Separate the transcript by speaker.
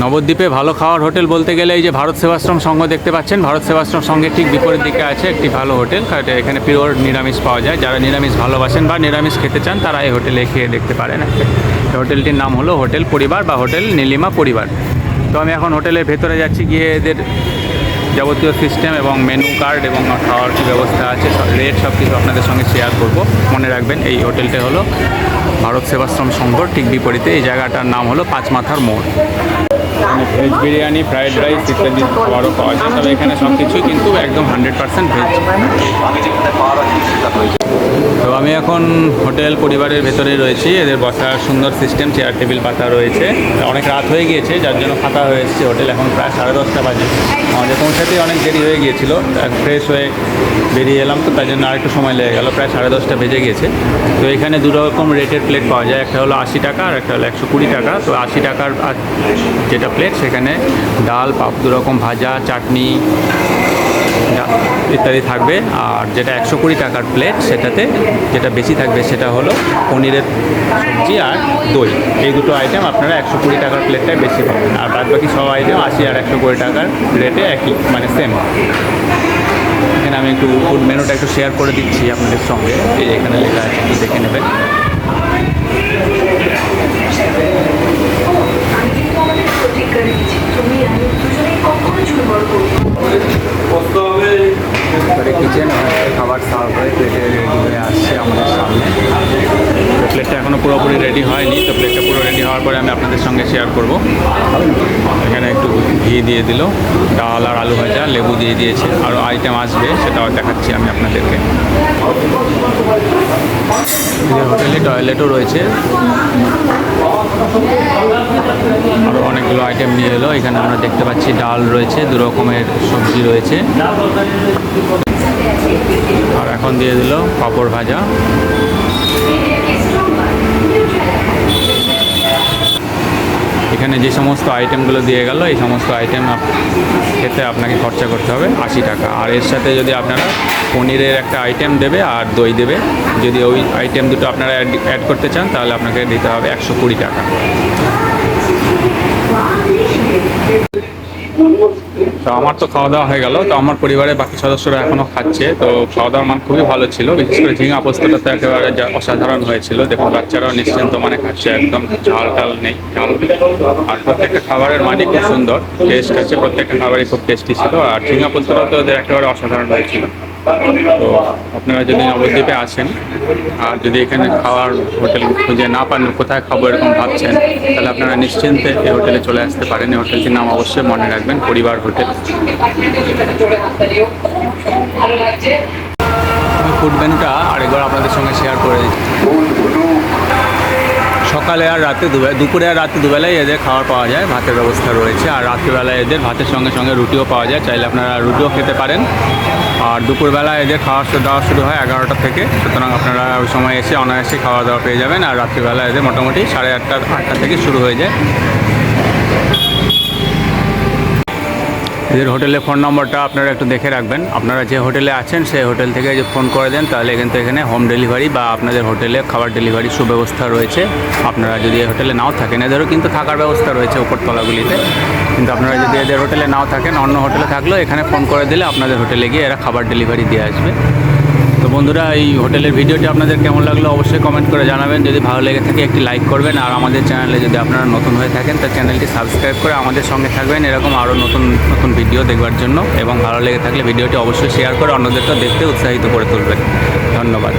Speaker 1: নবদ্বীপে ভালো খাওয়ার হোটেল বলতে গেলে এই যে ভারত সেবাশ্রম সংঘ দেখতে পাচ্ছেন। ভারত সেবাশ্রম সঙ্গে ঠিক বিপরীত দিকে আছে একটি ভালো হোটেল। এখানে পিওর নিরামিষ পাওয়া যায়। যারা নিরামিষ ভালোবাসেন বা নিরামিষ খেতে চান, তারা এই হোটেলে খেয়ে দেখতে পারেন। হোটেলটির নাম হলো হোটেল পরিবার বা হোটেল নীলিমা পরিবার। তো আমি এখন হোটেলের ভেতরে যাচ্ছি, গিয়ে এদের যাবতীয় সিস্টেম এবং মেনু কার্ড এবং খাওয়ার কী ব্যবস্থা আছে রেট সব কিছু আপনাদের সঙ্গে শেয়ার করব। মনে রাখবেন, এই হোটেলটা হলো ভারত সেবাশ্রম সংঘর ঠিক বিপরীতে। এই জায়গাটার নাম হলো পাঁচমাথার মোড়। এখানে ভেজ বিরিয়ানি, ফ্রাইড রাইস ইত্যাদি খাবারও পাওয়া যায়। তবে এখানে সব কিছুই কিন্তু একদম হান্ড্রেড পার্সেন্ট ভেজ এখন হোটেল পরিবারের ভেতরে রয়েছি। এদের বসার সুন্দর সিস্টেম চেয়ার টেবিল পাতা রয়েছে। অনেক রাত হয়ে গিয়েছে, যার জন্য ফাঁকা হয়ে এসেছে। হোটেল এখন প্রায় সাড়ে দশটা বাজে। আমাদের পৌঁছাতেই অনেক দেরি হয়ে গিয়েছিল। ফ্রেশ হয়ে বেরিয়ে এলাম তো, তাই জন্য আরেকটু সময় লেগে গেল। প্রায় সাড়ে দশটা বেজে গিয়েছে। তো এখানে দু রকম রেটের প্লেট পাওয়া যায়। একটা হলো আশি টাকা, আর একটা হলো একশো কুড়ি টাকা। তো আশি টাকার যেটা প্লেট সেখানে ডাল, পাপ দু রকম ভাজা, চাটনি ইত্যাদি থাকবে। আর যেটা একশো কুড়ি টাকার প্লেট সেটাতে যেটা বেশি থাকবে সেটা হলো পনিরের সবজি আর দই। এই দুটো আইটেম আপনারা একশো কুড়ি টাকার প্লেটটাই বেশি পাবেন। আর বাদ বাকি সব আইটেম আশি আর একশো কুড়ি টাকার রেটে একই মানে সেম এখানে আমি একটু ফুড মেনুটা একটু শেয়ার করে দিচ্ছি আপনাদের সঙ্গে। এই এখানে লেখা আছে, একটু দেখে নেবেন। এবারে কিচেন খাবার সার্ভ হয়ে প্লেটে রেডি হয়ে আসছে আমাদের সামনে। তো প্লেটটা এখনও পুরোপুরি রেডি হয়নি। তো প্লেটটা পুরো রেডি হওয়ার পরে আমি আপনাদের সঙ্গে শেয়ার করব। এখানে একটু ঘি দিয়ে দিল। ডাল আর আলু ভাজা, লেবু দিয়ে দিয়েছে। আরও আইটেম আসবে, সেটাও দেখাচ্ছি আমি আপনাদেরকে। হোটেলে টয়লেটও রয়েছে। অনেকগুলো আইটেম নিয়ে এলো। এখানে আমরা দেখতে পাচ্ছি ডাল রয়েছে, দু রকমের সবজি রয়েছে। আর এখন দিয়ে দিল পাঁপড় ভাজা। এখানে যে সমস্ত আইটেমগুলো দিয়ে গেল, এই সমস্ত আইটেম খেতে আপনাকে খরচা করতে হবে আশি টাকা। আর এর সাথে যদি আপনারা পনিরের একটা আইটেম দেবে আর দই দেবে, যদি ওই আইটেম দুটো আপনারা অ্যাড করতে চান, তাহলে আপনাকে দিতে হবে একশো কুড়ি টাকা। তো আমার তো খাওয়া দাওয়া হয়ে গেল, তো আমার পরিবারের বাকি সদস্যরা এখনও খাচ্ছে, তো খাওয়া দাওয়ার মান খুবই ভালো ছিল, বিশেষ করে ঝিঙা পোস্তটা তো একেবারে অসাধারণ হয়েছিল, দেখুন বাচ্চারাও নিশ্চিন্ত মানে খাচ্ছে, একদম ঝাল টাল নেই, ঝাল। আর প্রত্যেকটা খাবারের মানই খুব সুন্দর টেস্ট আছে, প্রত্যেকটা খাবারই খুব টেস্টি ছিল, আর ঝিঙা পোস্তটা তো ওদের একেবারে অসাধারণ হয়েছিল। তো আপনারা যদি নবদ্বীপে আসেন আর যদি এখানে খাওয়ার হোটেল খুঁজে না পান কোথায় খাব এরকম ভাবছেন তাহলে আপনারা নিশ্চিন্তে এই হোটেলে চলে আসতে পারেন। এই হোটেলটির নাম অবশ্যই মনে রাখবেন পরিবার হোটেল। ফুড মেনুটা আরেকবার আপনাদের সঙ্গে শেয়ার করে দিচ্ছি। সকালে আর রাতে দুপুরে আর রাতে দুবেলায় এদের খাওয়ার পাওয়া যায়, ভাতের ব্যবস্থা রয়েছে। আর রাত্রিবেলায় এদের ভাতের সঙ্গে সঙ্গে রুটিও পাওয়া যায়। চাইলে আপনারা রুটিও খেতে পারেন। আর দুপুরবেলা এদের খাওয়া দাওয়া শুরু হয় এগারোটা থেকে। সুতরাং আপনারা ওই সময় এসে অনায়াসে খাওয়া দাওয়া পেয়ে যাবেন। আর রাত্রিবেলা এদের মোটামুটি সাড়ে আটটা আটটা থেকে শুরু হয়ে যায়। এদের হোটেলের ফোন নম্বরটা আপনারা একটু দেখে রাখবেন। আপনারা যে হোটেলে আছেন, সেই হোটেল থেকে যে ফোন করে দেন, তাহলে কিন্তু এখানে হোম ডেলিভারি বা আপনাদের হোটেলে খাবার ডেলিভারি সুব্যবস্থা রয়েছে। আপনারা যদি এই হোটেলে নাও থাকেন, এদেরও কিন্তু থাকার ব্যবস্থা রয়েছে উপরতলাগুলিতে। কিন্তু আপনারা যদি এদের হোটেলে নাও থাকেন, অন্য হোটেলে থাকলেও এখানে ফোন করে দিলে আপনাদের হোটেলে গিয়ে এরা খাবার ডেলিভারি দিয়ে আসবে। বন্ধুরা, এই হোটেলের ভিডিওটি আপনাদের কেমন লাগল অবশ্যই কমেন্ট করে জানাবেন। যদি ভালো লেগে থাকে, একটি লাইক করবেন। আর আমাদের চ্যানেলে যদি আপনারা নতুন হয়ে থাকেন, তো চ্যানেলটি সাবস্ক্রাইব করে আমাদের সঙ্গে থাকবেন। এরকম আরও নতুন নতুন ভিডিও দেখবার জন্য। এবং ভালো লেগে থাকলে ভিডিওটি অবশ্যই শেয়ার করে অন্যদেরকেও দেখতে উৎসাহিত করে তুলবেন। ধন্যবাদ।